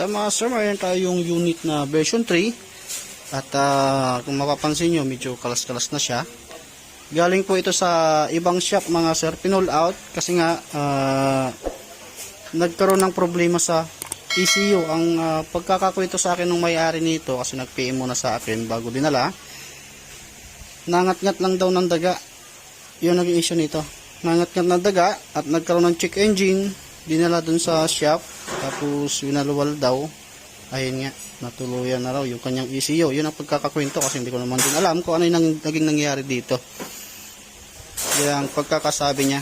Ito mga sir, mayroon tayong unit na version 3. At ah, kung mapapansin nyo, medyo kalas-kalas na siya. Galing po ito sa ibang shop mga sir, pinull out kasi nga ah, nagkaroon ng problema sa ECU. Ang uh, pagkakakwento sa akin ng may-ari nito kasi nag-PM muna sa akin bago dinala. Nangat-ngat lang daw ng daga. Yun naging issue nito. Nangat-ngat ng daga at nagkaroon ng check engine. Dinala dun sa shop. Tapos winaluwal daw. Ayun nga, natuluyan na raw yung kanyang ECU. Yun ang pagkakakwento kasi hindi ko naman din alam kung ano yung naging nangyari dito. Yan ang pagkakasabi niya.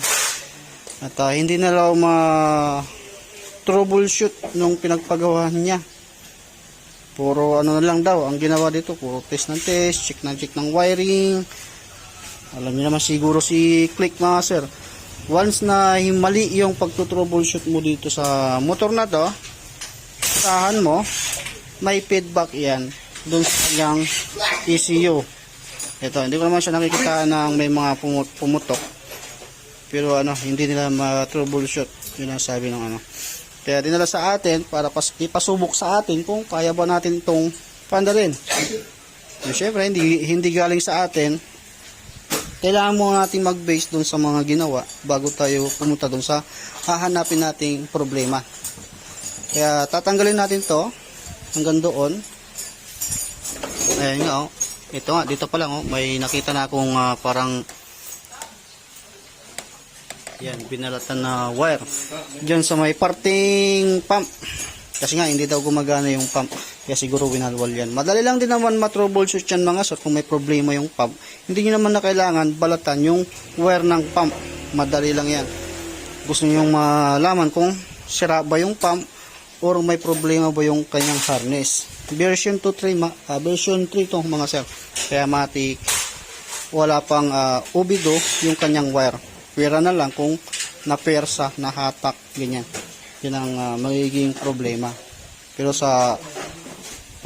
At ah, hindi na raw ma troubleshoot nung pinagpagawa niya. Puro ano na lang daw, ang ginawa dito, puro test ng test, check ng check ng wiring. Alam niyo naman siguro si Click mga sir. Once na mali yung pagtutroubleshoot mo dito sa motor na to, tahan mo, may feedback yan dun sa kanyang ECU. Ito, hindi ko naman siya nakikita ng may mga pumut- pumutok. Pero ano, hindi nila ma-troubleshoot. Yun ang sabi ng ano. Kaya dinala sa atin para pas ipasubok sa atin kung kaya ba natin itong pandarin. So, syempre, hindi, hindi galing sa atin. Kailangan mo natin mag-base doon sa mga ginawa bago tayo pumunta doon sa hahanapin nating problema. Kaya tatanggalin natin to hanggang doon. Ayan nga oh. Ito nga, dito pa lang oh, may nakita na akong ah, parang yan, binalatan na wire. Diyan sa may parting pump. Kasi nga, hindi daw gumagana yung pump. Kaya siguro winalwal yan. Madali lang din naman matroubleshoot yan mga sir kung may problema yung pump. Hindi nyo naman na kailangan balatan yung wire ng pump. Madali lang yan. Gusto nyo malaman kung sira ba yung pump or may problema ba yung kanyang harness. Version 2.3, ma- ah, version 3 to mga sir. Kaya matik wala pang ah, ubido yung kanyang wire. Pira na lang kung napersa, nahatak, ganyan. Yun ang ah, magiging problema. Pero sa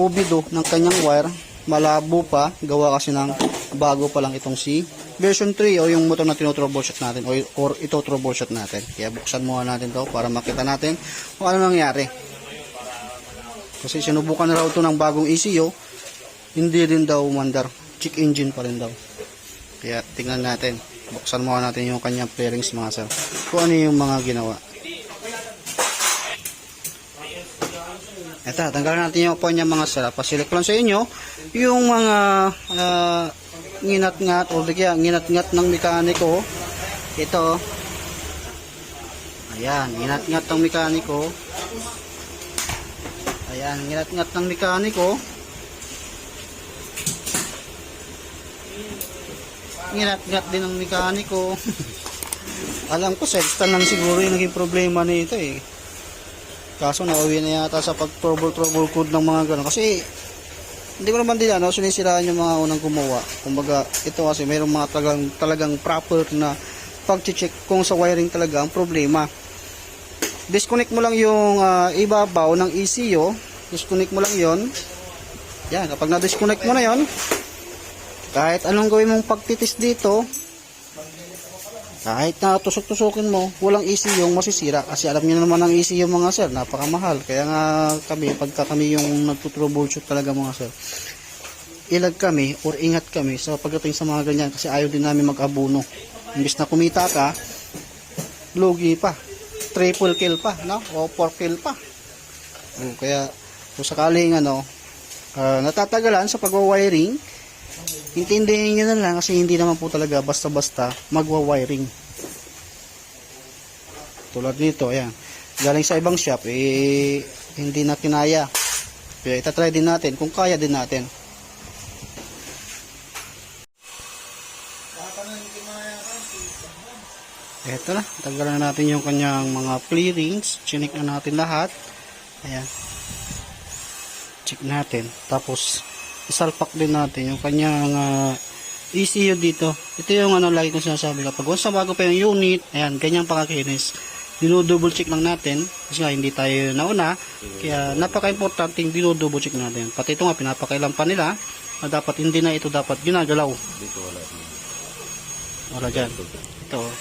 ubido ng kanyang wire, malabo pa, gawa kasi ng bago pa lang itong si version 3 o yung motor na tinotroubleshoot natin o, or ito troubleshoot natin. Kaya buksan muna natin to para makita natin kung ano nangyari. Kasi sinubukan na raw ito ng bagong ECU, hindi rin daw mandar. Check engine pa rin daw. Kaya tingnan natin. Buksan muna natin yung kanyang pairings mga sir. Kung ano yung mga ginawa. Ito, tanggalin natin yung upuan niya mga sir. Pasilip ko lang sa inyo yung mga ah, nginat-ngat o di kaya nginat-ngat ng mekaniko. Ito. Ayan, nginat-ngat ng mekaniko. Ayan, nginat-ngat ng mekaniko. Nginat-ngat din ng mekaniko. Alam ko, sextan lang siguro yung naging problema nito eh. Kaso nauwi na yata sa pag-trouble-trouble code ng mga gano'n. Kasi, hindi ko naman din ano, sinisiraan yung mga unang gumawa. Kumbaga, ito kasi mayroong mga talagang, talagang proper na pag-check kung sa wiring talaga ang problema. Disconnect mo lang yung ah, ibabaw ng ECU. Disconnect mo lang yon. Yan, kapag na-disconnect mo na yon, kahit anong gawin mong pagtitis dito, kahit na tusok-tusukin mo, walang ECU yung masisira. Kasi alam niyo naman ang ECU mga sir, napakamahal. Kaya nga kami, pagka kami yung nagtutroubleshoot talaga mga sir, ilag kami or ingat kami sa pagdating sa mga ganyan kasi ayaw din namin mag-abuno. Imbis na kumita ka, lugi pa. Triple kill pa, no? O four kill pa. O, kaya kung sakaling ano, ah, natatagalan sa pagwa-wiring, intindihin nyo na lang kasi hindi naman po talaga basta-basta magwa-wiring. Tulad nito, ayan. Galing sa ibang shop, eh, hindi na kinaya. Kaya itatry din natin kung kaya din natin. Eto na, tanggalan na natin yung kanyang mga clearings. Chinik na natin lahat. Ayan. Check natin. Tapos, isalpak din natin yung kanyang ah, ECU dito. Ito yung ano lagi kong sinasabi kapag once na bago pa yung unit, ayan, ganyang pakakinis. Dino-double check lang natin kasi nga hindi tayo nauna. Kaya napaka-importante yung dino-double check natin. Pati ito nga pinapakailan pa nila na dapat hindi na ito dapat ginagalaw. Dito wala. Wala dyan. Ito. oh.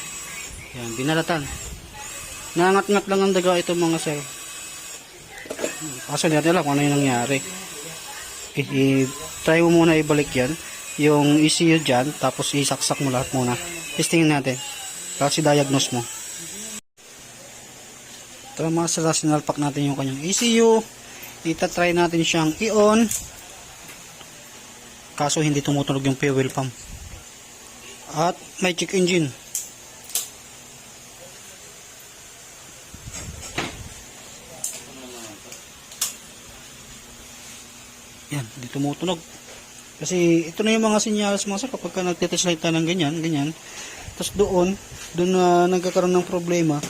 Yan, binalatan. Nangat-ngat lang ang daga ito mga sir. Kaso hindi natin alam kung ano yung nangyari. I- i- try mo muna ibalik yan. Yung ECU dyan, tapos isaksak mo lahat muna. Testingin natin. Kasi diagnose mo. Ito mga sila, sinalpak natin yung kanyang ECU. Itatry natin siyang i-on. Kaso hindi tumutunog yung fuel pump. At may check engine. Yan, hindi tumutunog. Kasi ito na yung mga sinyalas mga sir kapag ka nagtetest light ng ganyan, ganyan. Tapos doon, doon na nagkakaroon ng problema,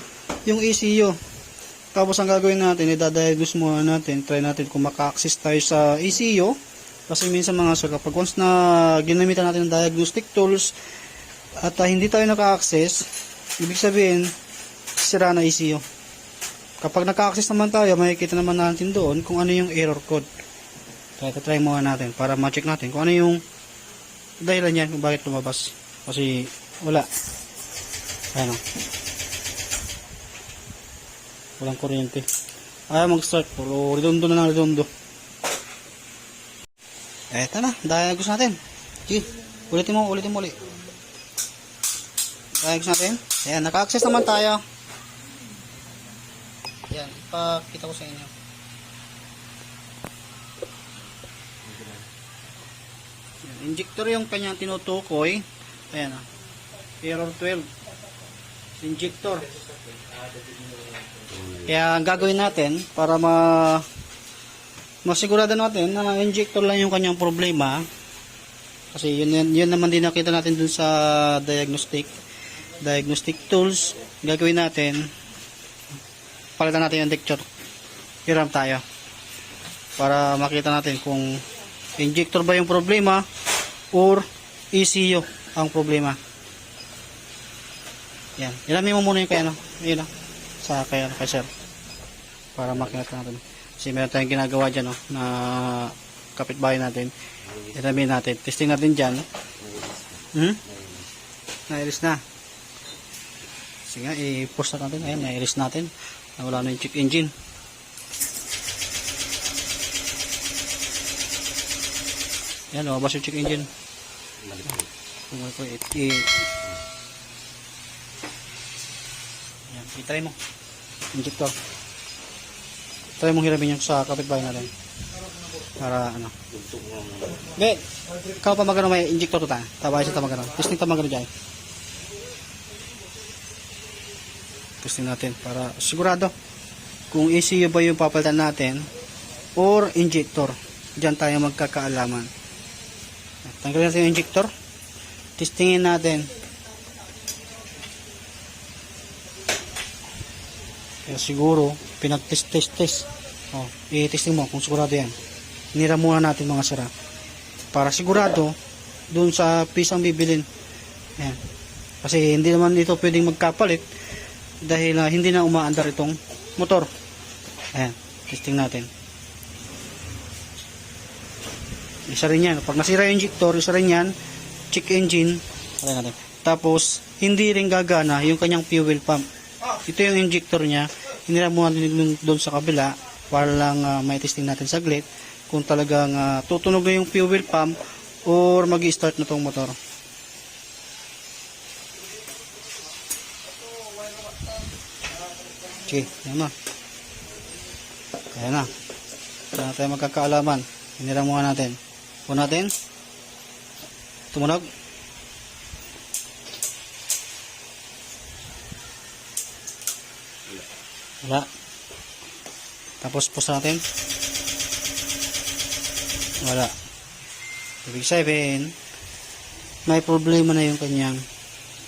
yung ECU. Tapos ang gagawin natin, idadiagnose muna natin, try natin kung maka-access tayo sa ECU. Kasi minsan mga sir, kapag once na ginamitan natin ng diagnostic tools at ah, hindi tayo naka-access, ibig sabihin, sira na ECU. Kapag naka-access naman tayo, makikita naman natin doon kung ano yung error code. Kaya try muna natin para ma-check natin kung ano yung dahilan yan kung bakit lumabas. Kasi wala. Ayan o. Walang kuryente. Ayaw mag-start. Puro redondo na lang redondo. Eto na. Diagnose natin. Sige. Ulitin mo. Ulitin mo ulit. Diagnose natin. Ayan. Naka-access naman tayo. Ayan. Ipakita ko sa inyo. Injector yung kanyang tinutukoy. Ayan ah. Error 12. Injector. Kaya ang gagawin natin para ma masigurado natin na injector lang yung kanyang problema. Kasi yun, yun, yun naman din nakita natin dun sa diagnostic diagnostic tools. Gagawin natin palitan natin yung injector. Hiram tayo. Para makita natin kung injector ba yung problema or ECU ang problema. Yan. Ilamin mo muna yung kay ano. Yun ah. Sa kay, ano, kay sir. Para makita natin. Kasi meron tayong ginagawa dyan no, na kapitbahay natin. Ilamin natin. Testing natin dyan. Hmm? Nairis na. Sige nga, i-post na natin. Ayan, nairis natin. Nawala na yung check engine. Yan, lumabas yung check engine. Kung ko, i- i- Yan, itry mo. Injector. Try mo hiramin yung sa kapitbahay natin. Para ano. Be, ikaw pa magano may injector to ta. Tabay sa tamagano. Testing tamagano dyan. Testing natin para sigurado kung ECU ba yung papalitan natin or injector. Diyan tayo magkakaalaman. Tanggalin natin yung injector. Testingin natin. Kaya siguro, pinag-test-test-test. Oh, i-testing mo kung sigurado yan. Nira muna natin mga sira. Para sigurado, doon sa piece ang bibilin. Ayan. Kasi hindi naman ito pwedeng magkapalit dahil ah, hindi na umaandar itong motor. Ayan, testing natin. Isa rin yan. Pag nasira yung injector, isa rin yan. Check engine. Try natin. Tapos, hindi rin gagana yung kanyang fuel pump. Ito yung injector niya. Hinira mo natin doon sa kabila para lang ah, may testing natin saglit kung talagang ah, tutunog na yung fuel pump or mag start na tong motor. Sige, yan na. Ayan na. Saan tayo magkakaalaman. Hinira natin. Po natin. Tumunog. Wala. Tapos post natin. Wala. Ibig sabihin, may problema na yung kanyang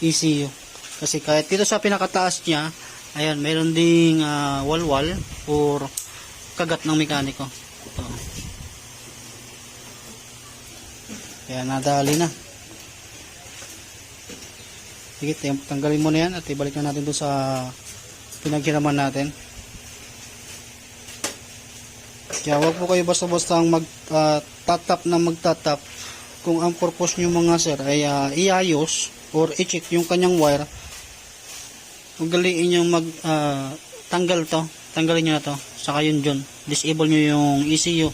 ECU. Kasi kahit dito sa pinakataas niya, ayan, mayroon ding ah, walwal or kagat ng mekaniko. Kaya nadali na. Sige, tang- tanggalin mo na yan at ibalik na natin doon sa pinaghiraman natin. Kaya wag po kayo basta-basta ang mag ah, tatap na magtatap kung ang purpose nyo mga sir ay ah, iayos or i-check yung kanyang wire ugaliin yung mag ah, tanggal to tanggalin nyo na to saka yun dyan. Disable nyo yung ECU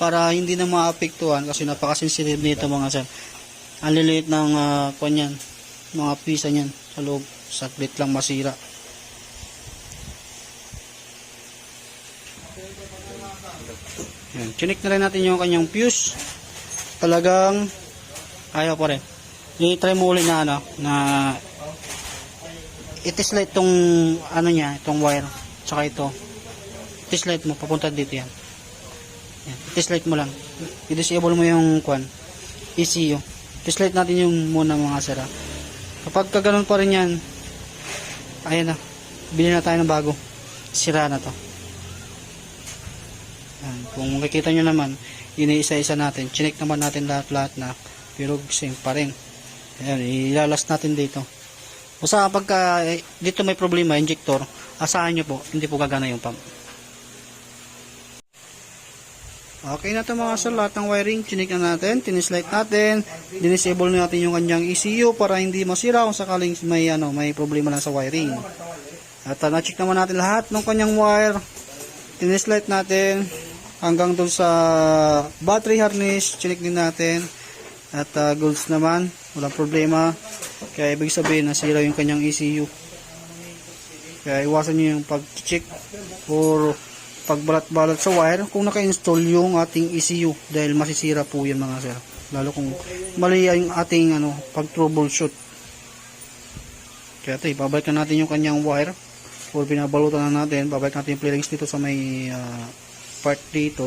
para hindi na maapektuhan kasi napakasensitive nito mga sir. Ang liliit ng uh, kanyan, mga pisa niyan sa loob. Saglit lang masira. Yan. Chinik na rin natin yung kanyang fuse. Talagang ayaw pa rin. I-try mo ulit na ano, na itislate itong ano niya, itong wire. Tsaka ito. Itislate mo, papunta dito yan. Yan. Itislate mo lang. I-disable mo yung kwan. ECU. Itislate natin yung muna mga sira. Kapag kaganon pa rin yan, ayan na. Bili na tayo ng bago. Sira na to. Yan. Kung makikita nyo naman, iniisa-isa natin. Chinek naman natin lahat-lahat na pero same pa rin. Ayan, ilalas natin dito. Basta kapag ka, eh, dito may problema, injector, asahan nyo po, hindi po gagana yung pump. Okay na to mga sir, lahat ng wiring, chinik na natin, tinislight natin, dinisable na natin yung kanyang ECU para hindi masira kung sakaling may, ano, may problema lang sa wiring. At uh, na-check naman natin lahat ng kanyang wire, tinislight natin, hanggang doon sa battery harness, chinik din natin, at uh, goods naman, walang problema. Kaya ibig sabihin nasira yung kanyang ECU. Kaya iwasan nyo yung pag-check or pagbalat-balat sa wire kung naka-install yung ating ECU dahil masisira po yan mga sir. Lalo kung mali yung ating ano, pag-troubleshoot. Kaya ito, ibabalik na natin yung kanyang wire or binabalutan na natin. Babalik natin yung clearings dito sa may ah, part dito.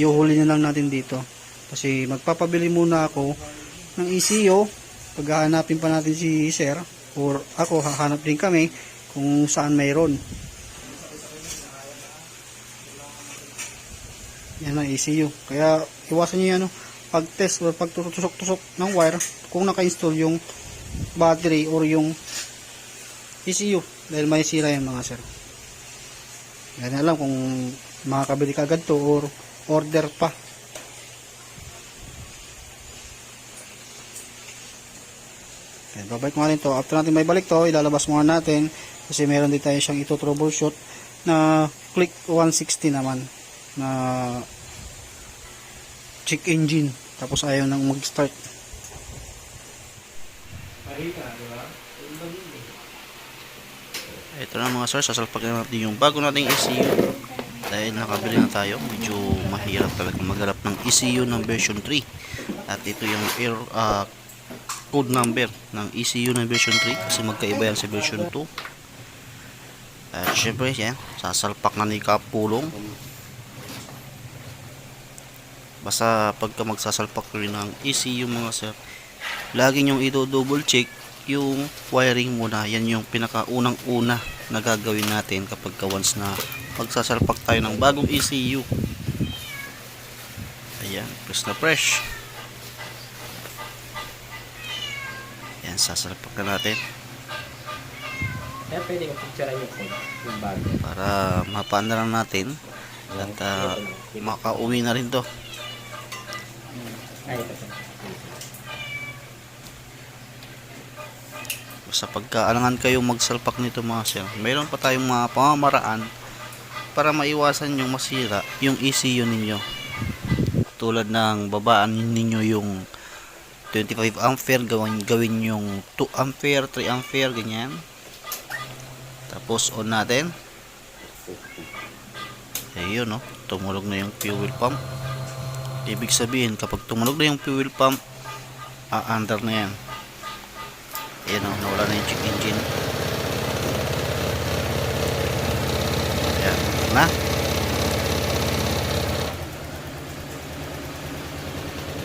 Iuhuli na lang natin dito. Kasi magpapabili muna ako ng ECU. Paghahanapin pa natin si sir or ako hahanap din kami kung saan mayroon. Yan ang ECU. Kaya iwasan niyo yan, ano, pag-test or pagtusok-tusok ng wire kung naka-install yung battery or yung ECU dahil may sira yan mga sir. Yan alam kung makakabili ka agad to or order pa. Okay, babalik mo rin to. After natin may balik to, ilalabas muna natin kasi meron din tayo siyang ito troubleshoot na click 160 naman na check engine tapos ayaw nang mag-start. Ito na mga sir sasalpak na natin yung bago nating ECU dahil nakabili na tayo medyo mahirap talaga maghanap ng ECU ng version 3 at ito yung air, ah, code number ng ECU ng version 3 kasi magkaiba yan sa version 2 at syempre yan sasalpak na ni Kapulong basta pagka magsasalpak rin ng ECU mga sir lagi nyong ito double check yung wiring muna. Yan yung pinakaunang una na gagawin natin kapag ka once na magsasalpak tayo ng bagong ECU ayan press na press. Yan sasalpak na natin. Eh, pwede picture yung yung bago. para mapaanda lang natin at ah, makauwi na rin to Ay, ito. sa pagkaalangan kayong magsalpak nito mga sir mayroon pa tayong mga pamamaraan para maiwasan yung masira yung ECU ninyo. Tulad ng babaan ninyo yung 25 ampere gawin, gawin yung 2 ampere 3 ampere ganyan. Tapos on natin. Ayun no tumulog na yung fuel pump ibig sabihin kapag tumunog na yung fuel pump a-under na yan Ayan o, nawala na yung check engine. Ayan, na.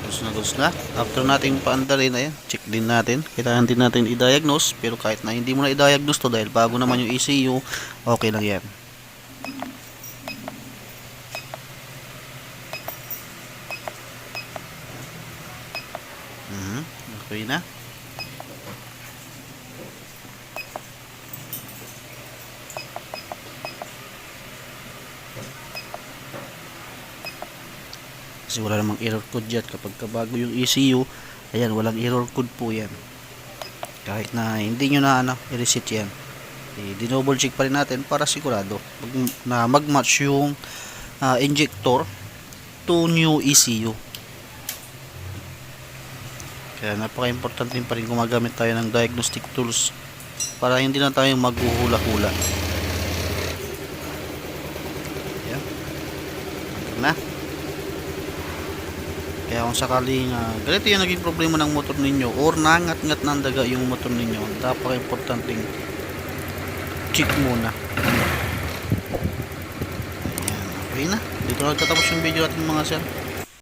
Gusto na gusto na. After nating paandarin, ayan, check din natin. Kailangan din natin i-diagnose. Pero kahit na hindi mo na i-diagnose to dahil bago naman yung ECU, okay lang yan. Mhm, okay na. kasi wala namang error code dyan kapag kabago yung ECU ayan walang error code po yan kahit na hindi nyo na ano i-reset yan eh, dinouble check pa rin natin para sigurado na mag-match yung ah, injector to new ECU. Kaya napaka-importante pa rin gumagamit tayo ng diagnostic tools para hindi na tayo maghuhula-hula. Yan. Na. Kaya kung sakaling ah, ganito yung naging problema ng motor ninyo or nangat-ngat ng daga yung motor ninyo, napaka-importante check muna. Ayan, okay na. Dito na nagtatapos yung video natin mga sir.